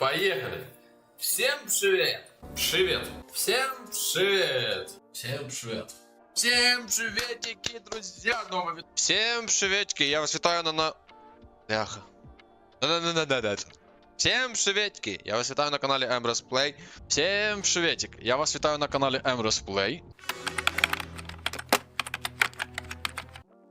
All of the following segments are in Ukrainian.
Поехали! Всем привет! Привет! Всем привет! Всем привет! Всем приветики, друзья! Від... Всем приветики, я вас вітаю на. Бляха. Да-да-да-да-да. Всем приветики, я вас вітаю на каналі Emrys Play. Всем приветик, я вас вітаю на каналі Emrys Play.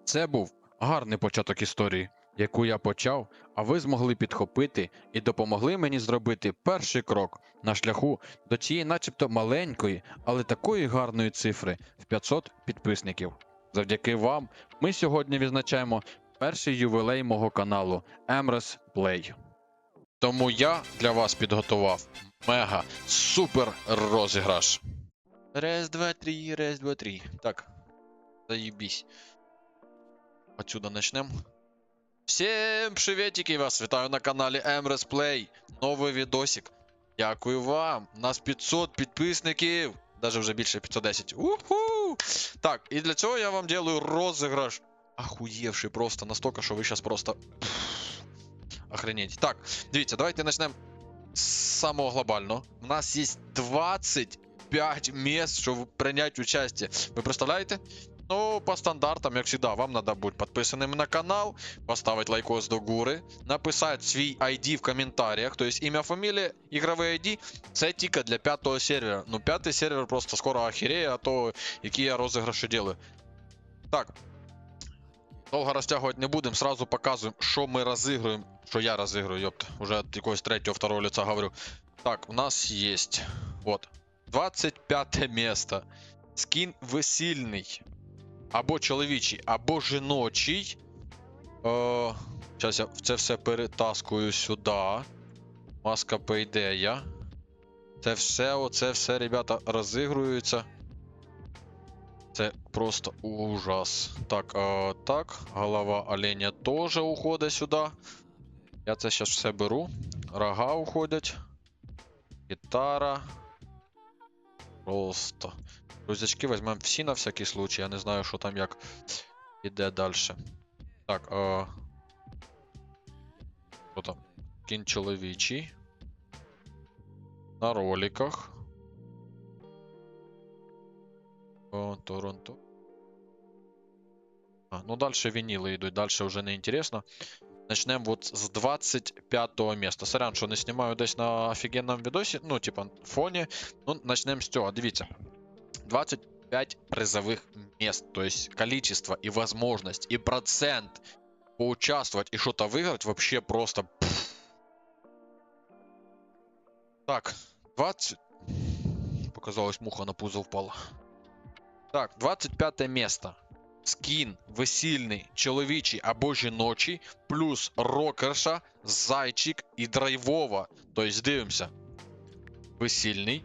Це був гарний початок історії, яку я почав, а ви змогли підхопити і допомогли мені зробити перший крок на шляху до цієї, начебто маленької, але такої гарної цифри в 500 підписників. Завдяки вам ми сьогодні відзначаємо перший ювілей мого каналу Emrys Play. Тому я для вас підготував мега супер розіграш. Раз, два, три, раз, два, три. Так. Заебись. Отсюда начнем. Всем приветики, вас вітаю на каналі Emrys Play. Новий відосик. Дякую вам. Нас 500 підписників. Даже вже більше 510. Уху! Так, і для цього я вам делаю розіграш. Ахуєвший просто настільки, що ви зараз просто. Охренеть. Так, дивіться, давайте почнемо з самого глобального. У нас є 25 місць, щоб прийняти участь. Ви представляєте? Ну, по стандартам, як завжди, вам треба бути підписаним на канал, поставити лайкос до гури, написати свій ID в коментарях, тобто ім'я, фамілія, ігровий ID, це тільки для п'ятого сервера. Ну, п'ятий сервер просто скоро охереє, а то які я розіграші делаю. Так. Довго розтягувати не будемо, сразу показуємо, що ми розігруємо. Що я розіграю, йопт. Уже от якогось третього, второго лица говорю. Так, у нас є. Вот. 25 місто. Скін весільний. Або чоловічий, або жіночий. Е, Зараз я це все перетаскую сюди. Маска пейдея. Це все, оце все, ребята, розігрується. Це просто ужас. Так, е, так. Голова оленя теж уходить сюди. Я це зараз все беру. Рога уходять. Гітара. Просто. Рюкзачки візьмемо всі на всякий случай. Я не знаю, що там як іде далі. Так, е... Що там? Кін чоловічий. На роликах. О, Торонто. А, ну далі вініли йдуть, далі вже не інтересно. Начнемо вот з 25 місця. Сорян, що не знімаю десь на офігенному відосі, ну, типа, фоні. Ну, начнемо з цього. Дивіться. 25 призовых мест, то есть количество и возможность, и процент поучаствовать и что-то выиграть вообще просто... пф. Так, 20... Показалось, муха на пузо впала. Так, 25 место. Скін весільний, чоловічий або жіночий, плюс рокерша, зайчик і драйвова. Тобто дивимося. Весільний,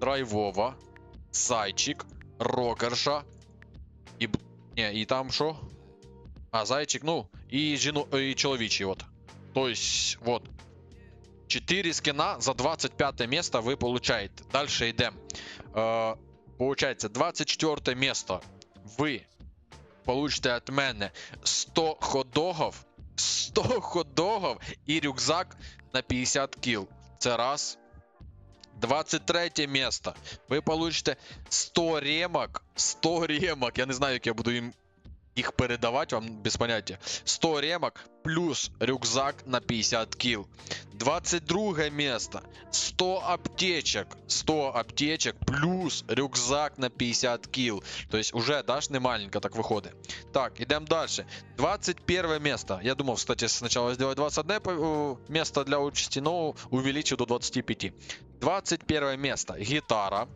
драйвова, зайчик, рокерша. І. б- Ні, і там що? А, зайчик, ну, і жіно... і чоловічий, от. Тобто, вот. 4 скина за 25 место вы получаете. Дальше идем. Э, получается, 24 место вы получите от мене 100 ходогов, 100 ходогов і рюкзак на 50 кіл. Це раз. 23 место. Ви получите 100 ремок. 100 ремок. Я не знаю, як я буду їм їх передавати вам без поняття. 100 ремок плюс рюкзак на 50 кіл. 22 место. 100 аптечек. 100 аптечек плюс рюкзак на 50 кіл. То есть уже, дашь, не маленько так выходит. Так, идем дальше. 21 место. Я думал, кстати, сначала сделать 21 по- э, место для участи, но увеличил до 25. 21 место. Гитара.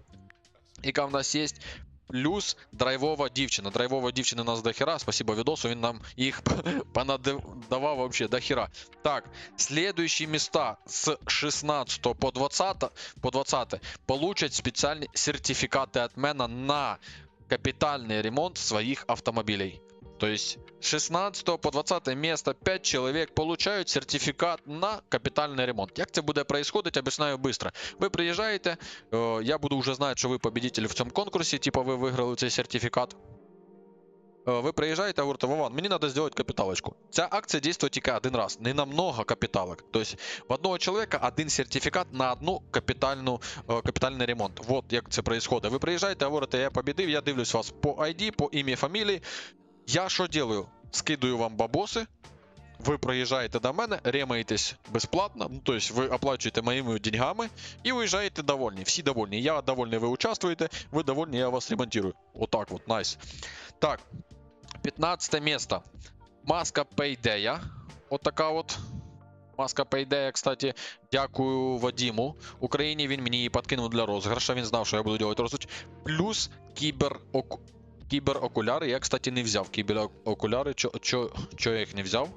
Яка в нас есть. Плюс драйвова дівчина. Драйвова дівчина у нас до хера. Спасибо відосу. Він нам їх понадавав вообще до хера. Так, следующие места с 16 по 20, по 20 получат специальные сертификаты от мене на капитальный ремонт своих автомобилей. То есть с 16 по 20 место 5 человек получают сертификат на капитальный ремонт. Як це буде происходить, об'ясняю быстро. Ви приїжджаєте, е, я буду вже знати, що ви победитель в цьому конкурсі, типа ви виграли цей сертифікат. Е, Ви приїжджаєте, говорите, Вован, мені треба зробити капіталочку. Ця акція дійствує тільки один раз, не на много капіталок. Тобто в одного чоловіка один сертифікат на одну капітальну, е, капітальний ремонт. Вот як це відбувається. Ви приїжджаєте, говорите, я побідив, я дивлюсь вас по ID, по ім'я, фамілії. Я що делаю? Скидую вам бабоси, ви приїжджаєте до мене, ремаєтесь безплатно, ну, то есть ви оплачуєте моїми деньгами і уїжджаєте довольні. Всі довольні. Я довольний, ви участвуєте, ви довольні, я вас ремонтую. Отак от, найс. Так, 15 место. Маска Payday. От така от. Маска Payday, кстати, дякую Вадиму. Україні він мені її подкинув для розіграша. Він знав, що я буду робити розіграш. Плюс кібер кіберокуляри. Я, кстати, не взяв кіберокуляри. Чо, чо, чо я їх не взяв?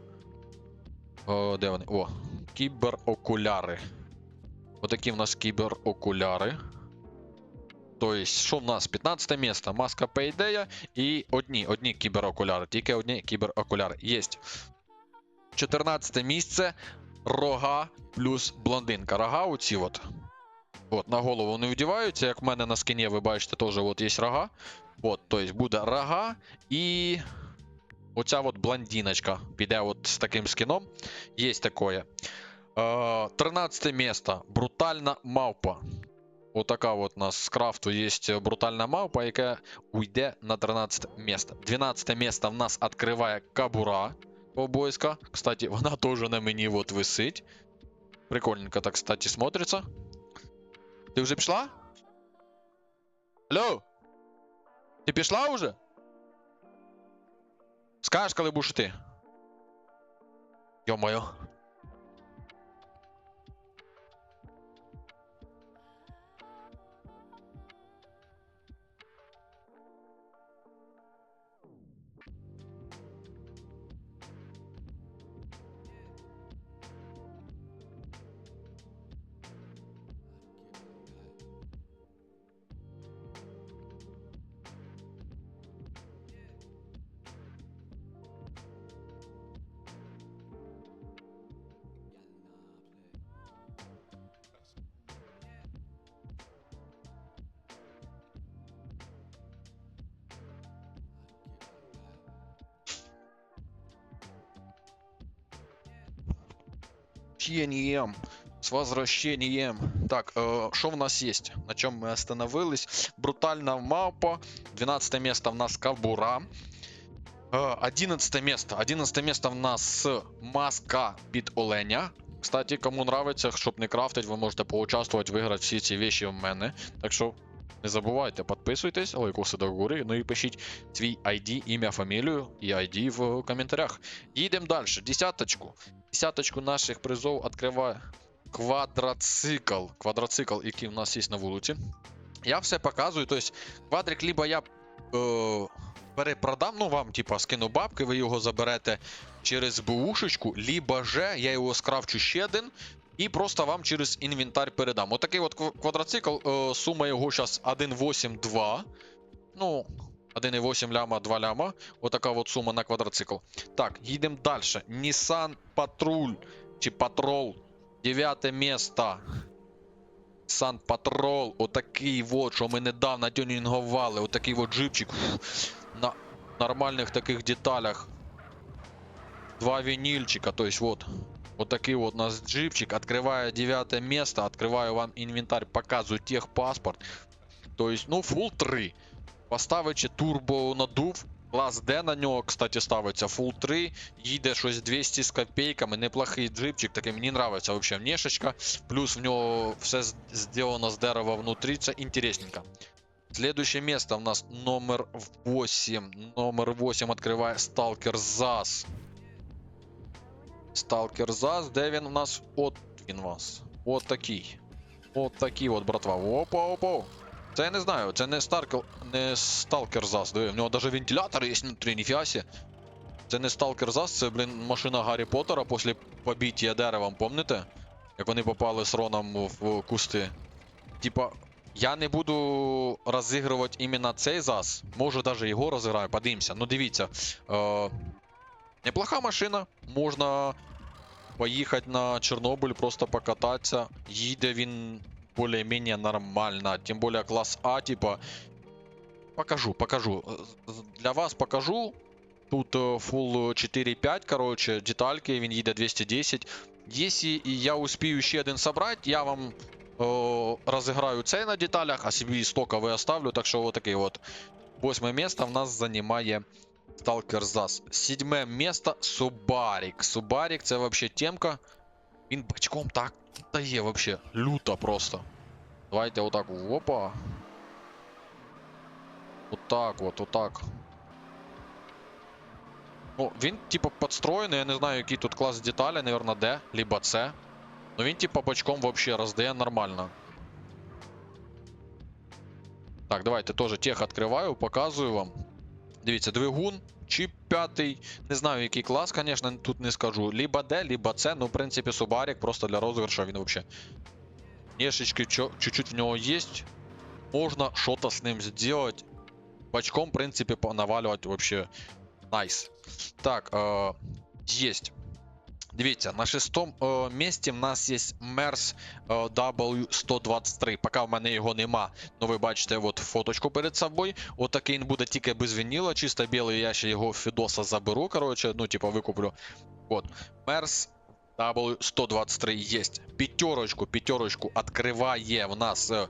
О, де вони? О, кіберокуляри. Отакі в нас кіберокуляри. Тобто, що в нас? 15 місце. Маска Payday і одні, одні кіберокуляри. Тільки одні кіберокуляри. Єсть. 14 місце. Рога плюс блондинка. Рога оці от. От, на голову не вдіваються, як в мене на скині, ви бачите, теж от є рога. От, тобто буде рога і. Оця от блондиночка піде от з таким скином. Є таке. Е, 13 місце. Брутальна мавпа. Отака от у нас з крафту є брутальна мавпа, яка уйде на 13 місце. 12 місце в нас відкриває кабура обойська. Кстати, вона теж на мені от висить. Прикольненько так, кстати, смотрится. Ти вже пішла? Алло? Ти пішла уже? Скажеш, коли будеш ти? Йо-моє. возвращением. С возвращением. Так, э, что в нас есть? На чем мы остановились? Брутальная мапа. 12 место в нас Кабура. Э, 11 место. 11 место в нас маска під оленя. Кстати, кому нравится, щоб не крафтить, ви можете поучаствовать, виграти всі ці вещи в мене. Так що не забувайте, підписуйтесь, лайкоси до гори, ну і пишіть свій ID, ім'я, фамілію і ID в коментарях. Їдемо далі. Десяточку. Десяточку наших призов відкриває квадроцикл. Квадроцикл, який в нас є на вулиці. Я все показую. Тобто, квадрик, либо я е, перепродам, ну вам, типа, скину бабки, ви його заберете через БУшечку, либо же я його скрафчу ще один. І просто вам через інвентар передам. Отакий от кв- квадроцикл, е, сума його зараз 1.8.2. Ну, 1.8 ляма, 2 ляма. Отака от сума на квадроцикл. Так, їдемо далі. Nissan Patrol чи Patrol. Дев'яте місто. Nissan Patrol. Отакий от, що ми недавно тюнінгували. Отакий от джипчик. На нормальних таких деталях. Два винильчика, то есть вот. Вот такой вот у нас джипчик. Открываю девятое место. Открываю вам инвентарь. Показываю техпаспорт. То есть, ну, full 3. Поставичи турбо надув. Клас D на нього, кстати, ставиться full 3. Їде щось 200 з копійками. Неплохий джипчик. Такий мені нравиться вообще внешечка. Плюс в нього все з- зроблено з дерева внутрі. Це інтересненько. Следующее место у нас номер 8. Номер 8 открывает Stalker ZAS. Сталкер ЗАЗ, де він у нас? От він вас. От такий. От такий от, братва. Опа, опа. Це я не знаю, це не Старкер, не Сталкер ЗАЗ. Диви, в нього навіть вентилятор є внутрі, ніфіга сі. Це не Сталкер ЗАЗ, це, блін, машина Гаррі Поттера після побиття деревом, помните? Як вони попали з Роном в кусти. Типа, я не буду розігрувати іменно цей ЗАЗ. Може навіть його розіграю, подивимося. Ну дивіться. Е, Неплоха машина, можна поїхати на Чорнобиль, просто покататися. Їде він більш-менш нормально. Тим більше клас А, типа. покажу, покажу. З- з- Для вас покажу. Тут е, full 4.5, короче, детальки, він їде 210. Якщо і я успію ще один собрати, я вам о, розіграю цей на деталях, а собі стоковий оставлю. Так що отакий от. Восьме місце в нас займає Stalker ZAS. Сідьме місце Субарік. Субарік це вообще темка. Він бачком так дає вообще. Люто просто. Давайте отак. Опа. Отак от, отак. Ну, він, типу, підстроєний, я не знаю, який тут клас деталі, наверное, D, либо C. Ну він, типу, бочком вообще роздає нормально. Так, давайте теж тех відкриваю, показую вам. Дивіться, двигун, чи п'ятий. Не знаю, який клас, звісно, тут не скажу. Либо Д, либо С, ну, в принципі, Субарік просто для розіграша він взагалі. Нешечки чуть-чуть в нього є. Можна що-то з ним зробити. Бачком, в принципі, навалювати вообще Найс. Так, е, єсть. Дивіться, на шестому е, місці в нас є MERS е, W123. Поки в мене його нема. Ну ви бачите от фоточку перед собою. Отакий він буде тільки без вініла, чисто білий, я ще його Фідоса заберу. Коротше, ну, типа, викуплю. От. MERS W123 є. П'ятерочку, п'ятерочку відкриває в нас е,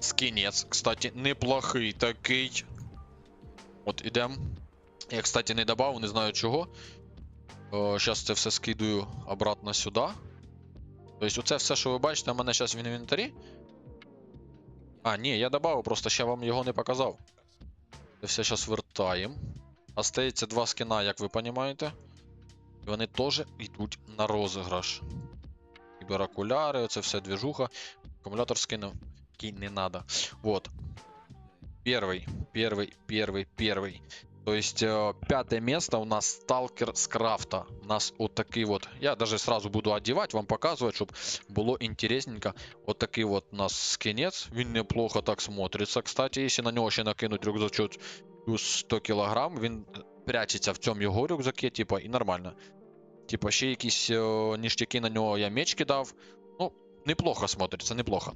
скінець. Кстати, неплохий такий. От ідем. Я, кстати, не добавив, не знаю чого. Зараз це все скидаю обратно сюди. Тобто, оце все, що ви бачите, у мене зараз в інвентарі. А, ні, я добавив, просто ще вам його не показав. Це все зараз вертаємо. Остається два скіна, як ви розумієте. І вони теж йдуть на розіграш. Кіберокуляри, оце все движуха. Акумулятор скинув. Який не надо. Вот. Первый, первый, первый, первый. То есть э, пятое место у нас сталкер с крафта. У нас вот такие вот. Я даже сразу буду одевать, вам показывать, чтобы было интересненько. Вот такой вот у нас скинец. Він неплохо так смотрится. Кстати, если на нього ще накинуть рюкзачок плюс 100 кг, він прячеться в цьому його рюкзаке, типа, і нормально. Типа, ще якісь е, ніштяки на нього я меч кидав. Ну, неплохо смотрится, неплохо.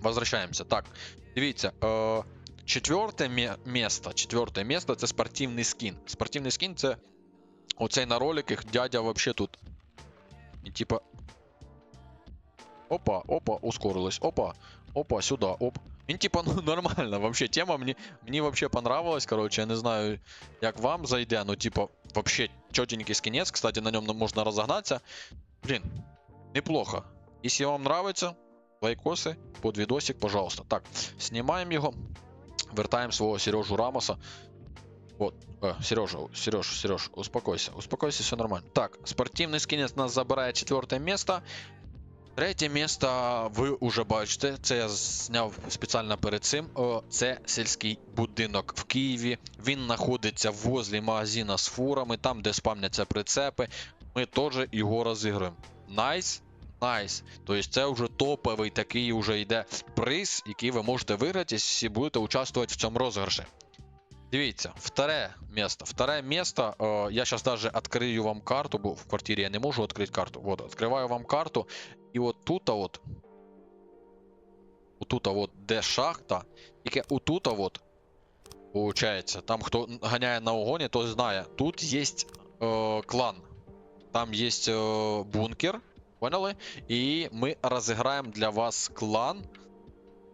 Возвращаемся. Так, дивіться. Е, Четверте мє- место. Четверте место це спортивний скін. Спортивний скін це оцей на роликах дядя вообще тут. І типа. Опа, опа, ускорилось. Опа, опа, сюда, оп. Він типа ну нормально. Вообще тема мені, мені вообще понравилась. Короче, я не знаю, як вам зайде, ну типа, вообще чотенький скінець. Кстати, на ньому можна розогнатися. Блін, неплохо. Если вам нравится, лайкосы под видосик, пожалуйста. Так, снимаем его. Вертаем своего Сережу Рамоса. Вот, э, Сережа, Сереж, Сереж, успокойся, успокойся, все нормально. Так, спортивный скинец нас забирає четверте место. Третє місто ви уже бачите, це я зняв спеціально перед цим. Це сільський будинок в Києві. Він знаходиться возле магазина з фурами, там, де спавняться прицепи. Ми теж його розігруємо. Найс, найс. Тобто це вже топовий такий вже йде приз, який ви можете виграти, якщо будете участвувати в цьому розіграші. Дивіться, вторе місто. Вторе місто, е, я зараз даже відкрию вам карту, бо в квартирі я не можу відкрити карту. Вот, відкриваю вам карту. І от тут, от, отут, от, де шахта, тільки отут, от, получається, там хто ганяє на огоні, той знає, тут є е, клан. Там є е, бункер, поняли? І ми розіграємо для вас клан,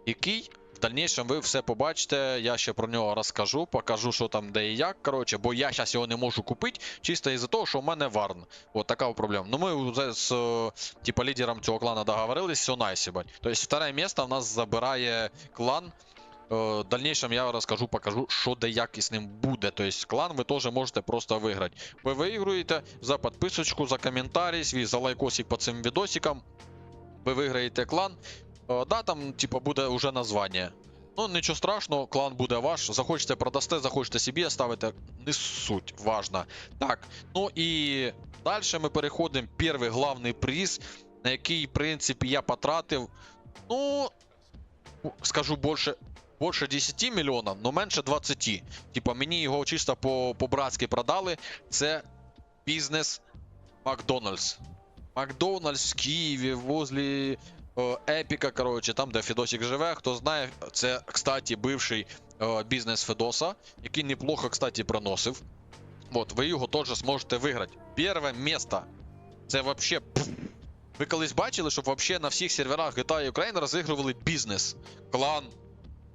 який в дальнейшем ви все побачите. Я ще про нього розкажу, покажу, що там де і як. Коротше, бо я зараз його не можу купити, чисто із-за того, що в мене варн. От така проблема. Ну ми вже з е, типа лідером цього клана договорились, все найсібать. Тобто второе місце в нас забирає клан. Е, В дальнейшем я розкажу, покажу, що де як із ним буде. Тобто клан ви теж можете просто виграти. Ви виігруєте за підписочку, за коментарі, свій за лайкосик по цим відосикам. Ви виграєте клан. Е, Да, там, типа, буде уже названня. Ну, нічого страшного, клан буде ваш. Захочете продасте, захочете собі оставите. Не суть, важно. Так, ну і далі ми переходимо. Перший главний приз, на який, в принципі, я потратив. Ну, скажу більше. Більше 10 мільйонів, але менше 20. Типа, мені його чисто по- по-братськи продали. Це бізнес Макдональдс. Макдональдс в Києві, возле е, Епіка, коротше, там, де Фідосік живе. Хто знає, це, кстати, бивший е, бізнес Федоса, який неплохо, кстати, проносив. От, ви його теж зможете виграти. Перше місто. Це вообще. Ви колись бачили, щоб вообще на всіх серверах GTA Ukraine розігрували бізнес, клан,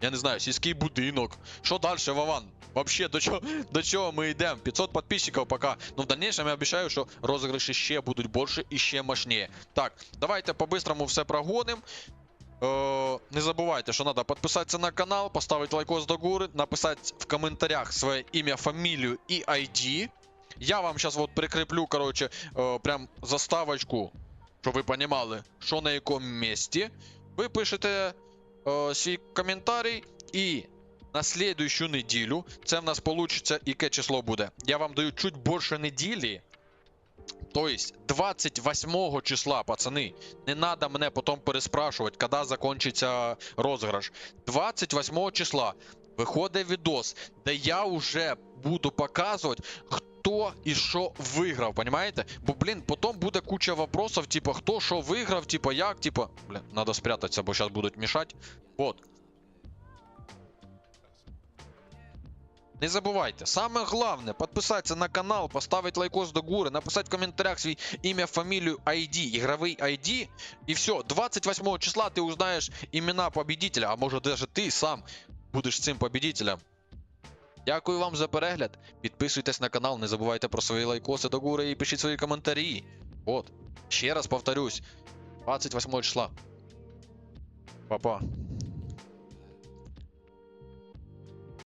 я не знаю, сільський будинок. Що далі, Вован? Вообще, до чого, до чого ми йдемо? 500 підписчиків пока. Ну, в дальнейшем я обіцяю, що розіграші ще будуть більше і ще мощніше. Так, давайте по-бистрому все прогоним. Е, не забувайте, що треба підписатися на канал, поставити лайкос до гори, написати в коментарях своє ім'я, фамілію і ID. Я вам зараз от прикріплю, короче, е, прям заставочку, щоб ви розуміли, що на якому місці. Ви пишете е, свій коментарій і на слідуючу неділю, це в нас получиться, яке число буде. Я вам даю чуть більше неділі. Тобто 28 числа, пацани, не треба мене потім переспрашувати, коли закінчиться розіграш. 28 числа виходить відос, де я вже буду показувати, хто і що виграв, понимаєте? Бо, блін, потім буде куча вопросов, типа, хто що виграв, типа, як, типа. Блін, треба спрятатися, бо зараз будуть мішати. Вот. Не забувайте, саме головне підписатися на канал, поставити лайкос до гури, написати в коментарях свій ім'я, фамілію, ID, ігровий ID. І все, 28 числа ти узнаєш імена победителя, а може даже ти сам будеш цим победителем. Дякую вам за перегляд. Підписуйтесь на канал, не забувайте про свої лайкоси до гури і пишіть свої коментарі. От. Ще раз повторюсь. 28 числа. Па-па.